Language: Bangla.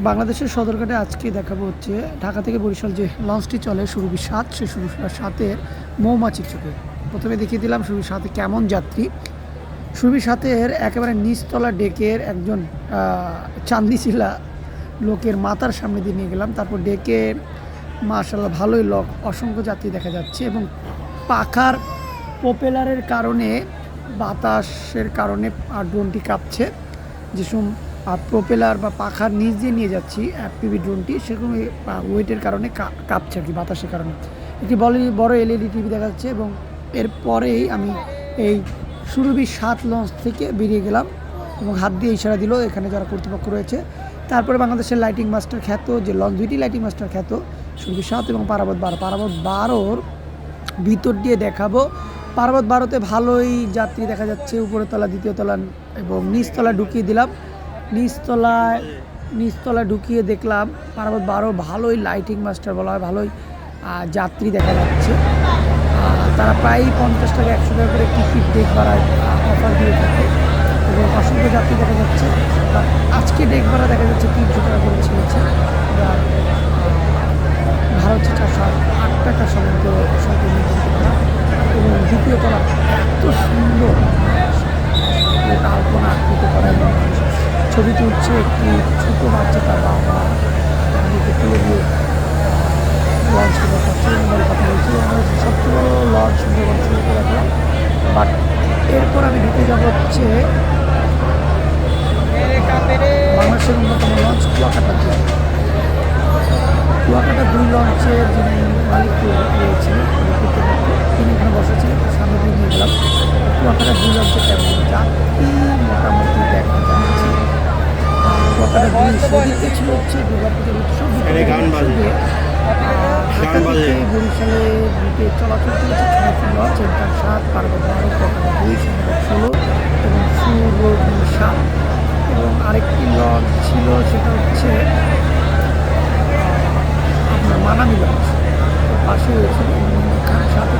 বাংলাদেশের সদরঘাটে আজকে দেখাবো হচ্ছে ঢাকা থেকে বরিশাল যে লঞ্চটি চলে সুরভি সাত সে সুরভি সাতের মৌমাছির চোখে প্রথমে দেখিয়ে দিলাম সুরভি সাথে কেমন যাত্রী। সুরভি সাতের একেবারে নিচতলা ডেকের একজন চান্দিশিলা লোকের মাথার সামনে দিয়ে নিয়ে গেলাম। তারপর ডেকে মার্শাল্লাহ ভালোই লোক, অসংখ্য যাত্রী দেখা যাচ্ছে এবং পাখার প্রপেলারের কারণে, বাতাসের কারণে আর ড্রোনটি কাঁপছে। যে সম আর প্রপেলার বা পাখার নিচ দিয়ে নিয়ে যাচ্ছি পিবি ড্রোনটি সেরকম ওয়েটের কারণে কাঁপছে আর কি, বাতাসের কারণে। একটি বড় বড় এলইডি টিভি দেখা যাচ্ছে এবং এরপরেই আমি এই সুরভি সাত লঞ্চ থেকে বেরিয়ে গেলাম এবং হাত দিয়ে ইশারা দিল এখানে যারা কর্তৃপক্ষ রয়েছে। তারপরে বাংলাদেশের লাইটিং মাস্টার খ্যাত যে লঞ্চ দুইটি লাইটিং মাস্টার খ্যাত, সুরভি সাত এবং পারাবত বারো। পারাবত বারোর ভিতর দিয়ে দেখাবো। পার্বত বারোতে ভালোই যাত্রী দেখা যাচ্ছে উপরের তলা দ্বিতীয় তলা এবং নিচতলা ঢুকিয়ে দিলাম। নিচতলায় নিচতলা ঢুকিয়ে দেখলাম পার্বত বারো ভালোই লাইটিং মাস্টার বলা হয়, ভালোই যাত্রী দেখা যাচ্ছে। তারা প্রায় পঞ্চাশ টাকা, একশো টাকা করে টিকিট ডেক ভাড়ায় অফার দিয়ে থাকে এবং অসংখ্য যাত্রী দেখা যাচ্ছে। আজকে ডেক ভাড়া দেখা যাচ্ছে তিনশো টাকা করে ছেড়েছে। ভাড়া হচ্ছে চারশো আট টাকা সমুদ্র এবং দ্বিতীয় তলা এত সুন্দর। এটা আলপনা আকৃতি করা ছবি তুলছে একটি ছোটো বাচ্চা তার বাবা তুলে দিয়ে লঞ্চ এবং কথা বলছে। সবচেয়ে বড় লঞ্চ শুরু করে রাখলাম বাট এরপর আমি ঢুকে যাব হচ্ছে বাংলাদেশের অন্যতম লঞ্চ কুয়াকাটার জন্য কুয়াকাটা দুই লঞ্চের যিনি মালিক কর্তৃপক্ষ, তিনি এখানে বসেছিলেন সামনে দিয়ে নিয়ে গেলাম। কুয়াকাটা দুই লঞ্চের কেমন যাত্রী হচ্ছে দুর্গাপুজোর উৎসব গান বাজে গান বাজে বরিশালে বুকে চলাচল সাত পার্বত্য আরও কখনো দুই ষোলো এবং সুরবি সাত এবং আরেকটি লজ ছিল সেটা হচ্ছে আপনার মানামি লজ পাশে রয়েছে। খান সাত